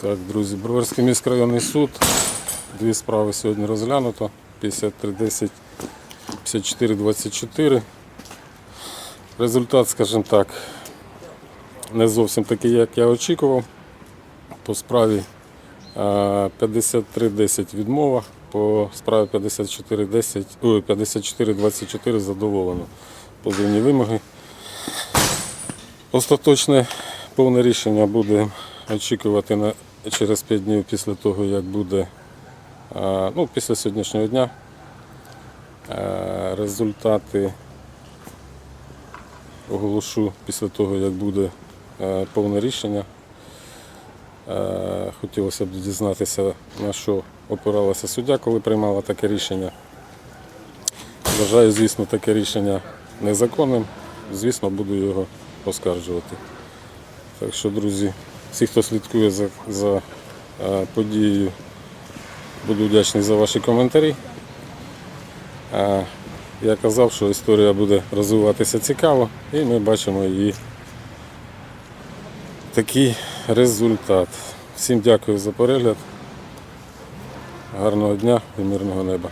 Так, друзі, Броварський міськрайонний суд. Дві справи сьогодні розглянуто. 5310, 5424. Результат, скажімо так, не зовсім такий, як я очікував. По справі е, 5310 відмова, по справі 5410, ой, 5424 задоволено. Позивні вимоги. Остаточне повне рішення буде очікувати на, через 5 днів після того, як буде, ну, після сьогоднішнього дня. Результати оголошу після того, як буде повне рішення. Хотілося б дізнатися, на що опиралася суддя, коли приймала таке рішення. Вважаю, звісно, таке рішення незаконним. Звісно, буду його оскаржувати. Так що, друзі, всі, хто слідкує за, за е, подією, буду вдячний за ваші коментарі. Е, я казав, що історія буде розвиватися цікаво, і ми бачимо її такий результат. Всім дякую за перегляд. Гарного дня і мирного неба.